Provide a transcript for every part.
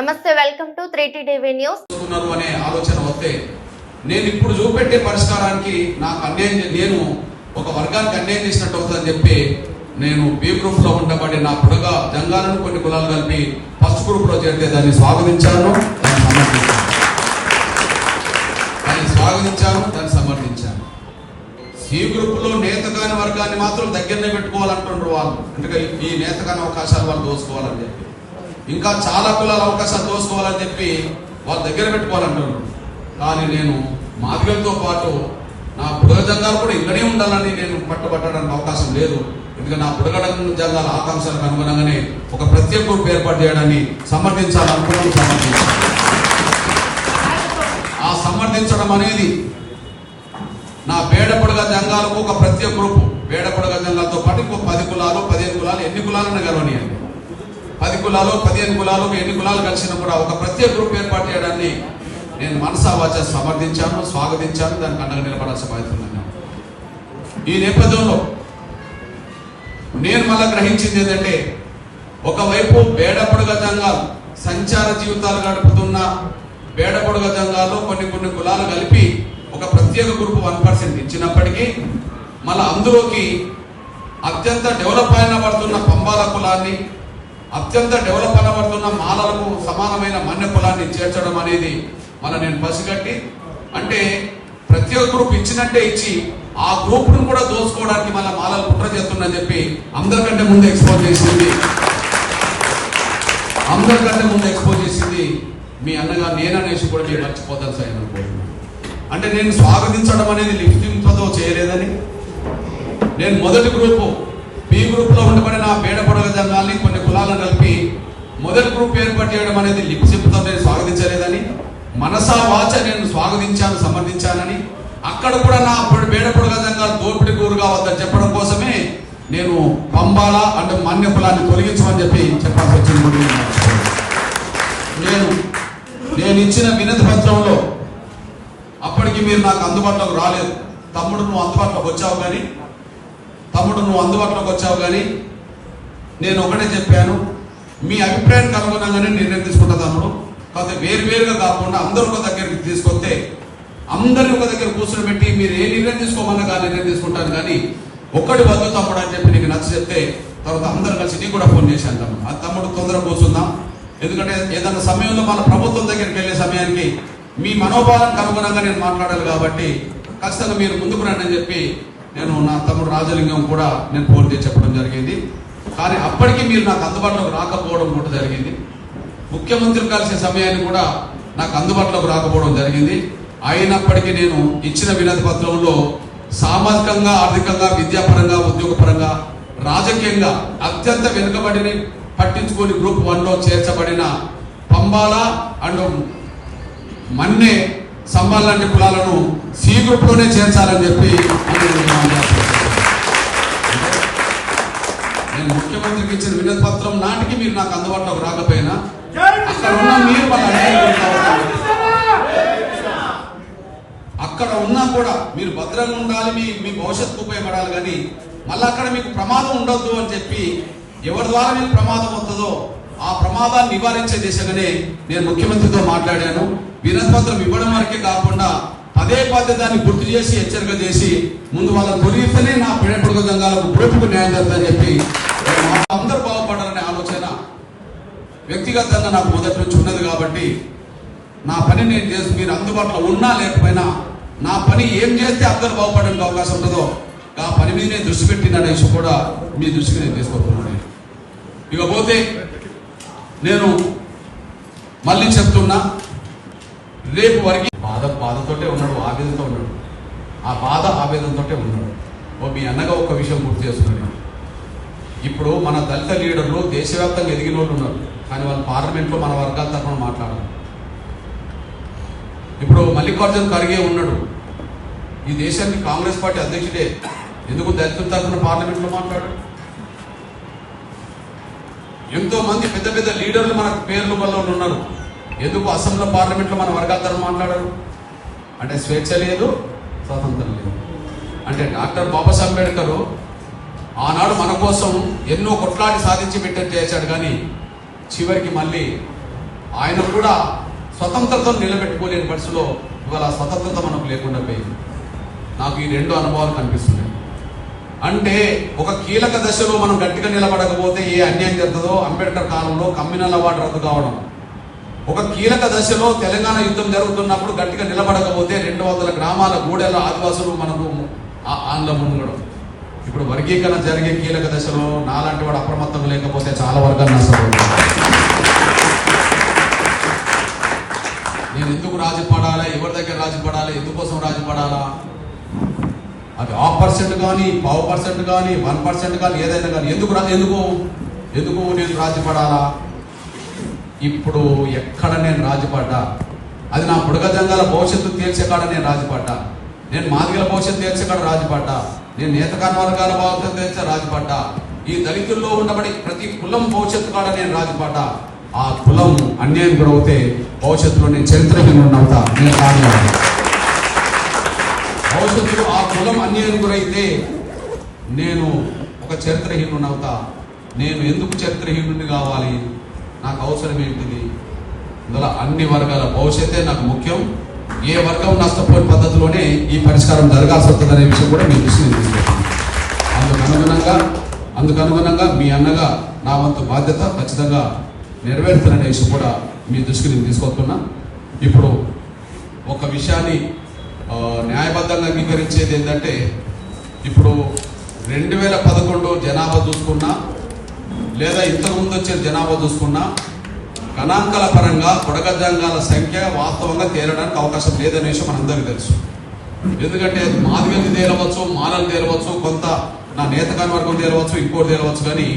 నమస్తే welcome to three TV news. అనే ఆలోచన వస్తే నేను ఇప్పుడు చూపెట్టే పరిష్కారానికి నాకు అన్యాయం నేను ఒక వర్గానికి అన్యాయం చేసినట్టు అవుతుందని చెప్పి నేను బి గ్రూప్లో ఉండబడి నా పుడగ జంగాలను కొన్ని కులాలు కలిపి ఫస్ట్ గ్రూప్లో చేరితే దాన్ని స్వాగతించాను దాన్ని సమర్థించాను. దాన్ని స్వాగతించాను దాన్ని సమర్థించాను. సి గ్రూప్లో నేతగాని వర్గాన్ని మాత్రం దగ్గరనే పెట్టుకోవాలంటుండ్రు వాళ్ళు. అంటే ఈ నేతగాని అవకాశాలు వాళ్ళు దోసుకోవాలని చెప్పి. ఇంకా చాలా కులాల అవకాశాలు దోసుకోవాలని చెప్పి వాళ్ళ దగ్గర పెట్టుకోవాలంటారు కానీ నేను మాధవ్యంతో పాటు నా బుడగ జంగాలు కూడా ఇక్కడే ఉండాలని నేను పట్టుబట్టడానికి అవకాశం లేదు. ఎందుకంటే నా బుడగడ జంగాల ఆకాంక్షలకు అనుగుణంగానే ఒక ప్రత్యేక గ్రూప్ ఏర్పాటు చేయడాన్ని సమర్థించాలనుకున్నాను సమర్థించాను. ఆ సమర్థించడం అనేది నా బేడపడగ జంగాలకు ఒక ప్రత్యేక గ్రూప్. బేడపడగ జంగాలతో పాటు ఇంకో పది కులాలు పదిహేను కులాలు ఎన్ని కులాలను గర్వనీయండి పది కులాలు పదిహేను కులాలు ఎన్ని కులాలు కలిసిన కూడా ఒక ప్రత్యేక గ్రూప్ ఏర్పాటు చేయడాన్ని నేను మనసా వాచ సమర్థించాను స్వాగతించాను దానికి అండగా నిలబడాల్సిన బాధ్యత ఈ నేపథ్యంలో నేను మళ్ళా గ్రహించింది ఏంటంటే ఒకవైపు బేడపొడగ జంగాలు సంచార జీవితాలు గడుపుతున్న బేడపొడగ జంగాల్లో కొన్ని కొన్ని కులాలు కలిపి ఒక ప్రత్యేక గ్రూప్ వన్ పర్సెంట్ ఇచ్చినప్పటికీ మళ్ళీ అందులోకి అత్యంత డెవలప్ అయిన పడుతున్న పంబాల కులాన్ని అత్యంత డెవలప్ అనబడుతున్న మాలలకు సమానమైన మన్య కులాన్ని చేర్చడం అనేది మన నేను పసిగట్టి అంటే ప్రత్యేక గ్రూప్ ఇచ్చినట్టే ఇచ్చి ఆ గ్రూప్ను కూడా దోసుకోవడానికి మన మాలలు కుట్ర చేస్తుందని చెప్పి అందరికంటే ముందు ఎక్స్పోజ్ చేసింది. అందరికంటే ముందు ఎక్స్పోజ్ చేసింది మీ అన్నగా నేననేసి కూడా మీరు మర్చిపోతాను సార్ అనుకుంటున్నాను అంటే నేను స్వాగతించడం అనేది లిఫ్టింగ్తో చేయలేదని. నేను మొదటి గ్రూపు బి గ్రూప్లో ఉండబడిన పేడ పొడగ జనాల్ని కొన్ని కులాలను కలిపి మొదటి గ్రూప్ ఏర్పాటు చేయడం అనేది లిప్సిప్తో నేను స్వాగతించలేదని మనసా వాచ నేను స్వాగతించాను సమర్థించానని అక్కడ కూడా నా పేడ పొడగ జంగాలు దోపిడి కూరు కావద్దని చెప్పడం కోసమే నేను పంబాల అంటే మన్య కులాన్ని తొలగించమని చెప్పి చెప్పాల్సి వచ్చింది నేను నేను నేను ఇచ్చిన వినతి పత్రంలో అప్పటికి మీరు నాకు అందుబాటులోకి రాలేదు. తమ్ముడు నువ్వు అందుబాటులోకి వచ్చావు కానీ తమ్ముడు నువ్వు అందుబాటులోకి వచ్చావు కానీ నేను ఒకటే చెప్పాను. మీ అభిప్రాయానికి అనుగుణంగానే నిర్ణయం తీసుకుంటా తమ్ముడు. కాకపోతే వేరువేరుగా కాకుండా అందరూ ఒక దగ్గరికి తీసుకొస్తే అందరిని ఒక దగ్గర కూర్చొని పెట్టి మీరు ఏ నిర్ణయం తీసుకోమన్నా కానీ నిర్ణయం తీసుకుంటాను కానీ ఒక్కటి వద్దు తమ్ముడు అని చెప్పి నీకు నచ్చ చెప్తే తర్వాత అందరు కలిసి నీకు కూడా ఫోన్ చేశాను తమ్ముడు. ఆ తమ్ముడు తొందర కూర్చుందాం. ఎందుకంటే ఏదైనా సమయంలో మన ప్రభుత్వం దగ్గరికి వెళ్ళే సమయానికి మీ మనోభావానికి అనుగుణంగా నేను మాట్లాడాలి కాబట్టి ఖచ్చితంగా మీరు ముందుకు రండి అని చెప్పి నేను నా తమ్ముడు రాజలింగం కూడా నేను ఫోన్ చేసి చెప్పడం జరిగింది. కానీ అప్పటికి మీరు నాకు అందుబాటులోకి రాకపోవడం కూడా జరిగింది. ముఖ్యమంత్రి కలిసే సమయాన్ని కూడా నాకు అందుబాటులోకి రాకపోవడం జరిగింది. అయినప్పటికీ నేను ఇచ్చిన వినతి పత్రంలో సామాజికంగా ఆర్థికంగా విద్యాపరంగా ఉద్యోగపరంగా రాజకీయంగా అత్యంత వెనుకబడిని పట్టించుకొని గ్రూప్ వన్లో చేర్చబడిన పంబాల అండ్ మన్నే సంబాల్ లాంటి కులాలను సి గ్రూప్లోనే చేర్చాలని చెప్పి నేను ముఖ్యమంత్రికి ఇచ్చిన వినతి పత్రం నాటికి మీరు నాకు అందుబాటులోకి రాకపోయినా అక్కడ ఉన్న మీరు అక్కడ ఉన్నా కూడా మీరు భద్రంగా ఉండాలి మీ మీ భవిష్యత్తుకు ఉపయోగపడాలి కానీ మళ్ళీ అక్కడ మీకు ప్రమాదం ఉండొద్దు అని చెప్పి ఎవరి ద్వారా మీకు ప్రమాదం వస్తుందో ఆ ప్రమాదాన్ని నివారించే దిశగానే నేను ముఖ్యమంత్రితో మాట్లాడాను. వినతిపత్రం ఇవ్వడం వరకే కాకుండా పదే పదే దాన్ని గుర్తు చేసి హెచ్చరిక చేసి ముందు వాళ్ళని తొలగిస్తేనే నా పిడపడుకు దంగాలకు గ్రూపుకు న్యాయం జరుగుతుందని చెప్పి అందరూ బాగుపడాలనే ఆలోచన వ్యక్తిగతంగా నాకు మొదటి నుంచి ఉన్నది కాబట్టి నా పని నేను చేసి మీరు అందుబాటులో ఉన్నా లేకపోయినా నా పని ఏం చేస్తే అందరు బాగుపడడానికి అవకాశం ఉంటుందో ఆ పని మీద నేను దృష్టి పెట్టిన అనేసి కూడా మీ దృష్టికి నేను తీసుకుంటున్నాను ఇకపోతే నేను మళ్ళీ చెప్తున్నా రేపు వరకు బాధ బాధతోటే ఉన్నాడు ఆవేదనతో ఉన్నాడు. ఆ బాధ ఆవేదనతోటే ఉన్నాడు. ఓ మీ అన్నగా ఒక విషయం గుర్తు చేస్తున్నాను ఇప్పుడు మన దళిత లీడర్లు దేశవ్యాప్తంగా ఎదిగిన వాళ్ళు ఉన్నారు కానీ వాళ్ళు పార్లమెంట్లో మన వర్గాల తరఫున మాట్లాడారు. ఇప్పుడు మల్లికార్జున్ ఖర్గే ఉన్నాడు. ఈ దేశానికి కాంగ్రెస్ పార్టీ అధ్యక్షుడే. ఎందుకు దళితుల తరఫున పార్లమెంట్లో మాట్లాడు ఎంతో మంది పెద్ద పెద్ద లీడర్లు మన పేర్లు వల్ల ఉన్నారు ఎందుకు అసెంబ్లీ పార్లమెంట్లో మన వర్గాల మాట్లాడరు? మాట్లాడారు అంటే స్వేచ్ఛ లేదు స్వాతంత్రం లేదు. అంటే డాక్టర్ బాబాసాహెబ్ అంబేద్కర్ ఆనాడు మన కోసం ఎన్నో కొట్లాడి సాధించి పెట్టని చేశాడు కానీ చివరికి మళ్ళీ ఆయన కూడా స్వతంత్రతను నిలబెట్టుకోలేని పరిస్థితిలో ఇవాళ స్వతంత్రత మనకు లేకుండా పోయింది. నాకు ఈ రెండు అనుభవాలు కనిపిస్తున్నాయి. అంటే ఒక కీలక దశలో మనం గట్టిగా నిలబడకపోతే ఏ అన్యాయం జరుగుతుందో అంబేద్కర్ కాలంలో కమ్యూనల్ అవార్డు రద్దు కావడం. ఒక కీలక దశలో తెలంగాణ యుద్ధం జరుగుతున్నప్పుడు గట్టిగా నిలబడకపోతే రెండు వందల గ్రామాల గూడెల ఆదివాసులు మనకు ఆ- ఆంగ్లం ఉండడం ఇప్పుడు వర్గీకరణ జరిగే కీలక దశలో నాలాంటి వాడు అప్రమత్తం లేకపోతే చాలా వర్గాలు నష్టపోతుంది నేను ఎందుకు రాజీ పడాలా? ఎవరి దగ్గర రాజీ పడాలా? ఎందుకోసం రాజీ పడాలా? అది హాఫ్ పర్సెంట్ కానీ పావు పర్సెంట్ కానీ వన్ పర్సెంట్ కానీ ఏదైనా కానీ ఎందుకు రా ఎందుకు? ఎందుకు నేను రాజీపడాలా? ఇప్పుడు ఎక్కడ నేను రాజీపడ్డా? అది నా బుడగ జంగాల భవిష్యత్తు తీర్చే కాడ నేను రాజీపడ్డా? నేను మాదిగల భవిష్యత్తు తీర్చే కాడ రాజీపడ్డా? నేను నేతకాన వర్గాల భవిష్యత్తు తీర్చే రాజీపడ్డా? ఈ దళితుల్లో ఉండబడి ప్రతి కులం భవిష్యత్తు కాడ నేను రాజీపడ్డా? ఆ కులం అన్యాయం గురవుతే భవిష్యత్తులో నేను చరిత్రహీన అవుతా. నేను భవిష్యత్తులో ఆ కులం అన్యాయం గురైతే నేను ఒక చరిత్రహీనుని అవుతా. నేను ఎందుకు చరిత్రహీనుడిని కావాలి? నాకు అవసరం ఏంటిది? ఇందులో అన్ని వర్గాల భవిష్యత్తే నాకు ముఖ్యం. ఏ వర్గం నష్టపోయిన పద్ధతిలోనే ఈ పరిష్కారం జరగాల్సి వస్తుంది అనే విషయం కూడా మీ దృష్టిని తీసుకుంటాను అందుకు అనుగుణంగా అందుకు అనుగుణంగా మీ అన్నగా నా వంతు బాధ్యత ఖచ్చితంగా నెరవేరుతున్న విషయం కూడా మీ దృష్టికి నేను తీసుకొస్తున్నా. ఇప్పుడు ఒక విషయాన్ని న్యాయబద్ధంగా అంగీకరించేది ఏంటంటే ఇప్పుడు రెండు వేల పదకొండు జనాభా చూసుకున్నా లేదా ఇంతకు ముందు వచ్చే జనాభా చూసుకున్నా గణాంకాల పరంగా కొడగజాంగాల సంఖ్య వాస్తవంగా తేలడానికి అవకాశం లేదనే విషయం మనందరికీ తెలుసు. ఎందుకంటే మాదిగలు తేలవచ్చు మాలలు తేలవచ్చు కొంత నా నేతకాని వర్గం తేలవచ్చు ఇంకోటి తేలవచ్చు కానీ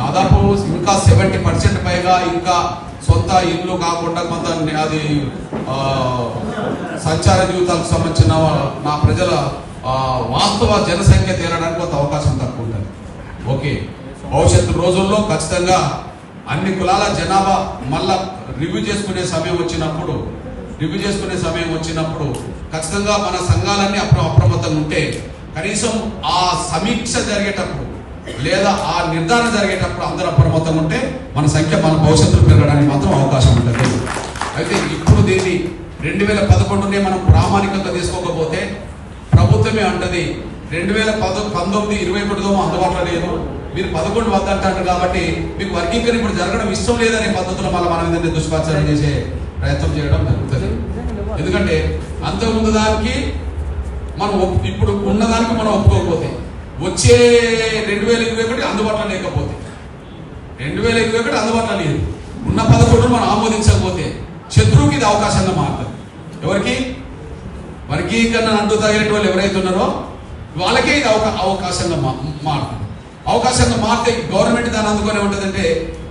దాదాపు ఇంకా సెవెంటీ పర్సెంట్ పైగా ఇంకా సొంత ఇల్లు కాకుండా కొంత అది సంచార జీవితాలకు సంబంధించిన నా ప్రజల వాస్తవ జనసంఖ్య తేలడానికి కొంత అవకాశం తక్కువ ఉంటుంది. ఓకే. భవిష్యత్తు రోజుల్లో ఖచ్చితంగా అన్ని కులాల జనాభా మళ్ళా రివ్యూ చేసుకునే సమయం వచ్చినప్పుడు రివ్యూ చేసుకునే సమయం వచ్చినప్పుడు ఖచ్చితంగా మన సంఘాలన్నీ అప్ర అప్రమత్తంగా ఉంటే కనీసం ఆ సమీక్ష జరిగేటప్పుడు లేదా ఆ నిర్ధారణ జరిగేటప్పుడు అందరూ అప్రమత్తంగా ఉంటే మన సంఖ్య మన భవిష్యత్తులో పెరగడానికి మాత్రం అవకాశం ఉంటుంది. అయితే ఇప్పుడు దీన్ని రెండు వేల పదకొండునే మనం ప్రామాణికంగా తీసుకోకపోతే ప్రభుత్వమే అంటది రెండు వేల పద పంతొమ్మిది ఇరవై ఒకటిదో అందుబాటులో లేదు. మీరు పదకొండు వద్ద అంటారు కాబట్టి మీకు వర్గీకరణ ఇప్పుడు జరగడం ఇష్టం లేదనే పద్ధతిలో మళ్ళీ మనం ఏదైనా దుష్పాచారం చేసే ప్రయత్నం చేయడం జరుగుతుంది. ఎందుకంటే అంతకుముందు దానికి మనం ఇప్పుడు ఉన్నదానికి మనం ఒప్పుకోకపోతే వచ్చే రెండు వేల ఇరవై ఒకటి అందుబాటులో లేకపోతే రెండు వేల ఇరవై ఒకటి అందుబాటులో లేదు. ఉన్న పదకొండు మనం ఆమోదించకపోతే శత్రువుకి ఇది అవకాశంగా మారుతుంది. ఎవరికి? వర్గీకరణ అంటు తగినటువంటి వాళ్ళు ఎవరైతే ఉన్నారో వాళ్ళకే ఇది అవకా అవకాశంగా మా మారుతుంది. అవకాశంగా మారితే గవర్నమెంట్ దాన్ని అందుకునే ఉంటుందంటే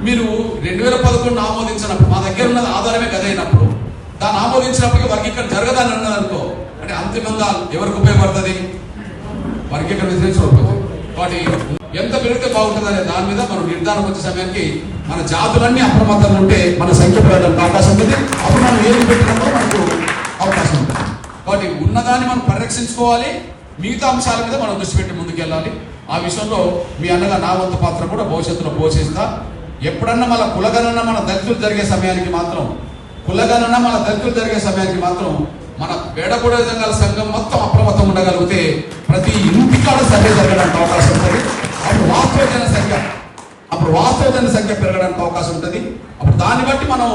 మీరు రెండు వేల పదకొండు ఆమోదించినప్పుడు మా దగ్గర ఉన్నది ఆధారమే గదైనప్పుడు దాన్ని ఆమోదించినప్పటికీ వర్గీకరణ జరగదని అన్నది అనుకో అంటే అంతిమంగా ఎవరికి ఉపయోగపడుతుంది? వర్గీకరణ వ్యతిరేకించబడుతుంది వాటి ఎంత పెరిగితే బాగుంటుంది అనే దాని మీద మనం నిర్ధారణ వచ్చే సమయానికి మన జాతులన్నీ అప్రమత్తంగా ఉంటే మన సంఖ్య పెరగడానికి అవకాశం ఉంది. అప్పుడు మనం ఏది పెట్టినామో మనకు కాబట్టి ఉన్నదాన్ని మనం పరిరక్షించుకోవాలి. మిగతా అంశాల మీద మనం దృష్టి పెట్టి ముందుకెళ్ళాలి. ఆ విషయంలో మీ అన్నగా నా వంతు పాత్ర కూడా భవిష్యత్తులో పోషిస్తా. ఎప్పుడన్నా మన కులగణన మన దళితులు జరిగే సమయానికి మాత్రం కులగణన మన దళితులు జరిగే సమయానికి మాత్రం మన వేడకూడ విధంగా సంఘం మొత్తం అప్రమత్తం ఉండగలిగితే ప్రతి ఇంటికాడ సర్వే జరగడానికి అవకాశం ఉంటుంది. అప్పుడు వాస్తవ జనసంఖ్య అప్పుడు వాస్తవ జనసంఖ్య పెరగడానికి అవకాశం ఉంటుంది. అప్పుడు దాన్ని బట్టి మనం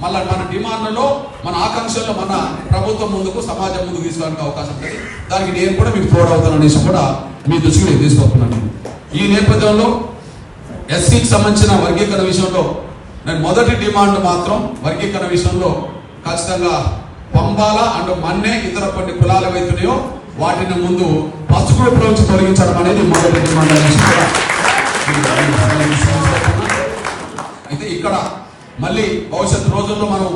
మళ్ళీ మన డిమాండ్లలో మన ఆకాంక్షల్లో మన ప్రభుత్వం ముందుకు సమాజం ముందుకు తీసుకోవడానికి అవకాశం ఉంటుంది దానికి నేను కూడా మీకు తోడవుతాను అనేసి కూడా మీ దృష్టికి నేను తీసుకొస్తున్నాను ఈ నేపథ్యంలో ఎస్సీకి సంబంధించిన వర్గీకరణ విషయంలో నేను మొదటి డిమాండ్ మాత్రం వర్గీకరణ విషయంలో ఖచ్చితంగా పంబాల అండ్ మన్నే ఇతర కొన్ని కులాలు ఏవైతున్నాయో వాటిని ముందు ఫస్ట్ గ్రూప్ నుంచి తొలగించడం అనేది మొదటి డిమాండ్ అయితే ఇక్కడ మళ్ళీ భవిష్యత్తు రోజుల్లో మనం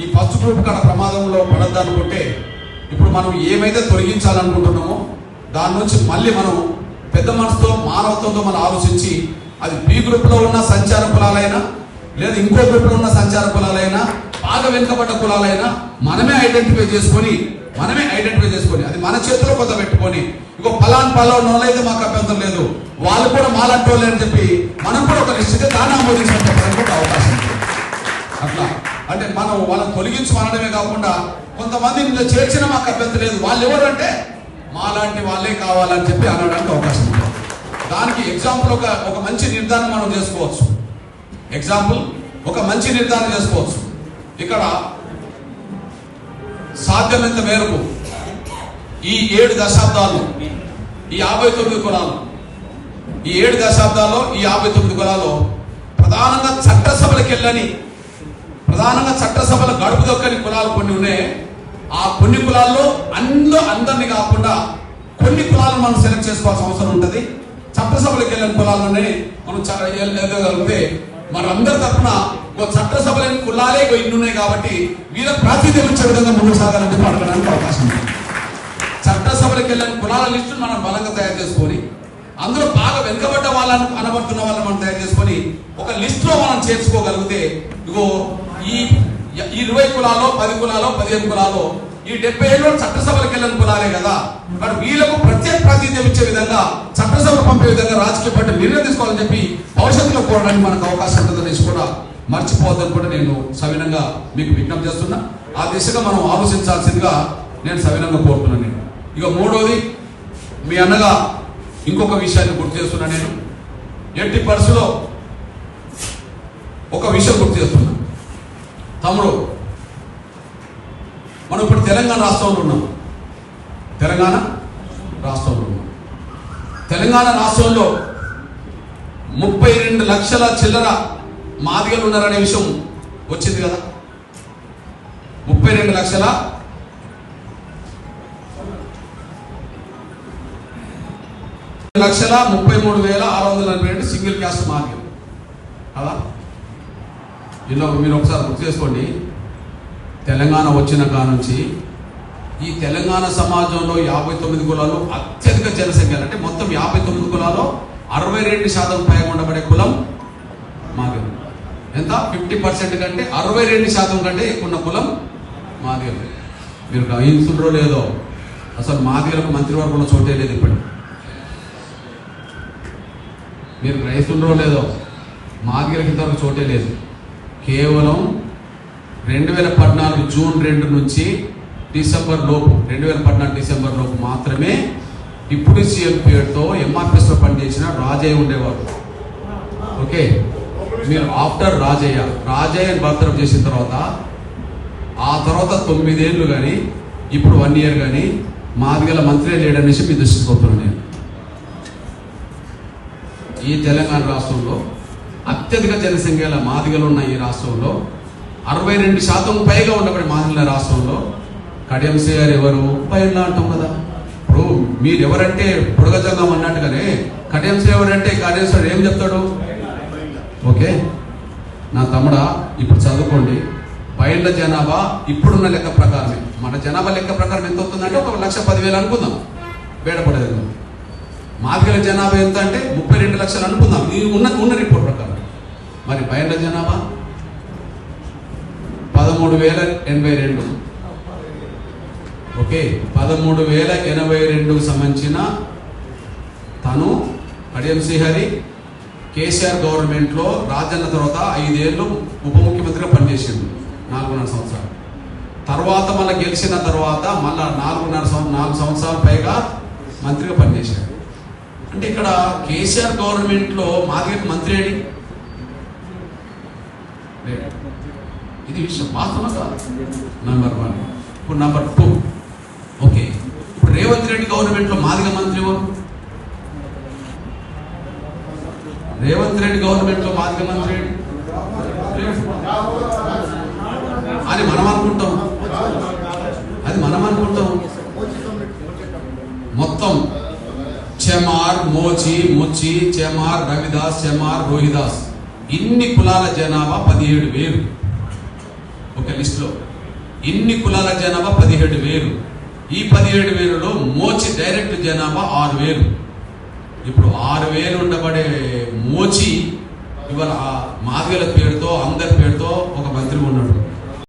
ఈ ఫస్ట్ గ్రూప్ కాడ ప్రమాదంలో పడద్దనుకుంటే ఇప్పుడు మనం ఏమైతే తొలగించాలనుకుంటున్నామో దాని నుంచి మళ్ళీ మనం పెద్ద మనసుతో మానవత్వంతో మనం ఆలోచించి అది బి గ్రూప్లో ఉన్న సంచార కులాలైనా లేదా ఇంకో గ్రూప్లో ఉన్న సంచార కులాలైనా బాగా వెనుకబడ్డ కులాలైనా మనమే ఐడెంటిఫై చేసుకొని మనమే ఐడెంటిఫై చేసుకొని అది మన చేతిలో కొంత పెట్టుకొని ఇంకో పలాన్ పలాన్ వాళ్ళైతే మాకు అభ్యంతరం లేదు వాళ్ళు కూడా మాలంటోళ్ళని అని చెప్పి మనం కూడా ఒక లిస్ట్ దాన్ని ఆమోదించడం అవకాశం ఉంది. అట్లా అంటే మనం వాళ్ళని తొలగించి అనడమే కాకుండా కొంతమంది ఇందులో చేర్చిన మాకు అభ్యంతరం లేదు. వాళ్ళు ఎవరంటే మాలాంటి వాళ్ళే కావాలని చెప్పి అనడానికి అవకాశం ఉంది. దానికి ఎగ్జాంపుల్ ఒక ఒక మంచి నిర్ధారణ మనం చేసుకోవచ్చు. ఎగ్జాంపుల్ ఒక మంచి నిర్ధారణ చేసుకోవచ్చు. ఇక్కడ సాధ్యమైనంత మేరకు ఈ ఏడు దశాబ్దాలు ఈ యాభై తొమ్మిది కులాలు ఈ ఏడు దశాబ్దాల్లో ఈ యాభై తొమ్మిది కులాలు ప్రధానంగా చట్టసభలకు వెళ్ళని ప్రధానంగా చట్టసభల గడుపు దొక్కని కులాలు కొన్ని ఉన్నాయి. ఆ కొన్ని కులాల్లో అందరూ అందరిని కాకుండా కొన్ని కులాలను మనం సెలెక్ట్ చేసుకోవాల్సిన అవసరం ఉంటుంది. చట్టసభలకు వెళ్ళిన కులాలనే మనం చ- మన అందరి తరఫున ఒక చట్టసభలైన కులాలే ఇన్ని ఉన్నాయి కాబట్టి వీళ్ళ ప్రాతినిధ్యం ఇచ్చే విధంగా ముందుకు సాగాలని మాట్లాడడానికి అవకాశం ఉంది. చట్టసభలకు వెళ్ళిన కులాల లిస్టు మనం బలంగా తయారు చేసుకొని అందులో బాగా వెనుకబడ్డ వాళ్ళని అనబడుతున్న వాళ్ళని మనం తయారు చేసుకొని ఒక లిస్ట్లో మనం చేర్చుకోగలిగితే ఇగో ఈ ఇరవై కులాలో పది కులాలో పదిహేను కులాలో ఈ డెబ్బై ఏళ్ళు చట్టసభలకు వెళ్ళిన కులాలే కదా. మరి వీళ్ళకు ప్రత్యేక ప్రాతినిధ్యం ఇచ్చే విధంగా చట్టసభకు పంపే విధంగా రాజకీయ పార్టీ నిర్ణయం తీసుకోవాలని చెప్పి భవిష్యత్తులో కోరడానికి మనకు అవకాశం ఉంటుందనేసి కూడా మర్చిపోవద్దని కూడా నేను సవినంగా మీకు విజ్ఞప్తి చేస్తున్నా. ఆ దిశగా మనం ఆలోచించాల్సిందిగా నేను సవినంగా కోరుతున్నాను నేను. ఇక మూడోది మీ అన్నగా ఇంకొక విషయాన్ని గుర్తు చేస్తున్నా నేను. ఎట్టి పరిస్థితిలో ఒక విషయం గుర్తు చేస్తున్నా. తమ్ముడు మనం ఇప్పుడు తెలంగాణ రాష్ట్రంలో ఉన్నాం. తెలంగాణ రాష్ట్రంలో ఉన్నాం. తెలంగాణ రాష్ట్రంలో ముప్పై రెండు లక్షల చిల్లర మాదిగలు ఉన్నారనే విషయం వచ్చింది కదా. ముప్పై రెండు లక్షల లక్షల ముప్పై మూడు వేల ఆరు వందల నలభై రెండు సింగిల్ క్యాస్ట్ మార్గం కదా? ఇలా మీరు ఒకసారి గుర్తు చేసుకోండి. తెలంగాణ వచ్చిన కాడ నుంచి ఈ తెలంగాణ సమాజంలో యాభై తొమ్మిది కులాలు అత్యధిక జనసంఖ్యలు అంటే మొత్తం యాభై తొమ్మిది కులాలు అరవై రెండు శాతం పైగా ఉండబడే కులం మాదిగలు ఎంత? ఫిఫ్టీ పర్సెంట్ కంటే అరవై రెండు శాతం కంటే ఎక్కువ ఉన్న కులం మాదిగలు మీరు గ్రహించుండ్రో లేదో. అసలు మాదేవులకు మంత్రివర్గంలో చోటే లేదు ఇప్పుడు మీరు గ్రహిస్తుండ్రో లేదో. మాదిగలకి ఇంతవరకు చోటే లేదు. కేవలం రెండు వేల పద్నాలుగు జూన్ రెండు నుంచి డిసెంబర్ లోపు రెండు వేల పద్నాలుగు డిసెంబర్ లోపు మాత్రమే ఇప్పుడు సీఎం పేరుతో ఎంఆర్పిఎస్లో పనిచేసిన రాజయ్య ఉండేవారు. ఓకే? మీరు ఆఫ్టర్ రాజయ్య రాజయ్యని బర్తరఫ్ చేసిన తర్వాత ఆ తర్వాత తొమ్మిదేళ్ళు కానీ ఇప్పుడు వన్ ఇయర్ కానీ మాదిగల మంత్రి లేడనేసి మీ దృష్టికి నేను. ఈ తెలంగాణ రాష్ట్రంలో అత్యధిక జనసంఖ్యల మాదిగలు ఉన్న ఈ రాష్ట్రంలో అరవై రెండు శాతం పైగా ఉన్నప్పుడు మాదిగల రాష్ట్రంలో కడియంసీ గారు ఎవరు? పైన అంటాం కదా. ఇప్పుడు మీరు ఎవరంటే పుడగజంగం అన్నట్టుగానే కడియంసీ ఎవరంటే కడియంసీ ఏం చెప్తాడు? ఓకే. నా తమ్ముడా ఇప్పుడు చదువుకోండి. పైళ్ళ జనాభా ఇప్పుడున్న లెక్క ప్రకారమే. మన జనాభా లెక్క ప్రకారం ఎంత అవుతుందంటే ఒక లక్ష పదివేలు అనుకుందాం. బేడపడేది మాదిగల జనాభా ఎంత అంటే ముప్పై రెండు లక్షలు అనుకుందాం. ఈ ఉన్న ఉన్న రిపోర్ట్ ప్రకారం. మరి బయట జనాభా? పదమూడు వేల ఎనభై రెండు. ఓకే పదమూడు వేల ఎనభై రెండుకు సంబంధించిన తను కడియం శ్రీహరి కేసీఆర్ గవర్నమెంట్లో రాజన్న తర్వాత ఐదేళ్ళు ఉప ముఖ్యమంత్రిగా పనిచేసిండు నాలుగున్నర సంవత్సరాలు. తర్వాత మళ్ళీ గెలిచిన తర్వాత మళ్ళా నాలుగున్నర సంవత్సరం నాలుగు సంవత్సరాల పైగా మంత్రిగా పనిచేశాడు. అంటే ఇక్కడ కేసీఆర్ గవర్నమెంట్లో మంత్రి ఏడి? ఇది విషయం వాస్తవం కాదు? నంబర్ వన్ ఇప్పుడు నంబర్ టూ ఓకే ఇప్పుడు రేవంత్ రెడ్డి గవర్నమెంట్లో మాదిగ మంత్రి ఎవరు? రేవంత్ రెడ్డి గవర్నమెంట్లో మాదిగ మంత్రి అని మనం అనుకుంటాం. అది మనం అనుకుంటాం మొత్తం చెమార్ మోచి ముచ్చి చెమార్ రవిదాస్ చెమార్ రోహిదాస్. ఇన్ని కులాల జనాభా పదిహేడు వేలు. ఒక లిస్టులో. ఇన్ని కులాల జనాభా పదిహేడు వేలు. ఈ పదిహేడు వేలలో మోచి డైరెక్ట్ జనాభా ఆరు వేలు. ఇప్పుడు ఆరు వేలు ఉండబడే మోచి ఇవాళ మాదిగల పేరుతో అందరి పేరుతో ఒక మంత్రి ఉన్నాడు.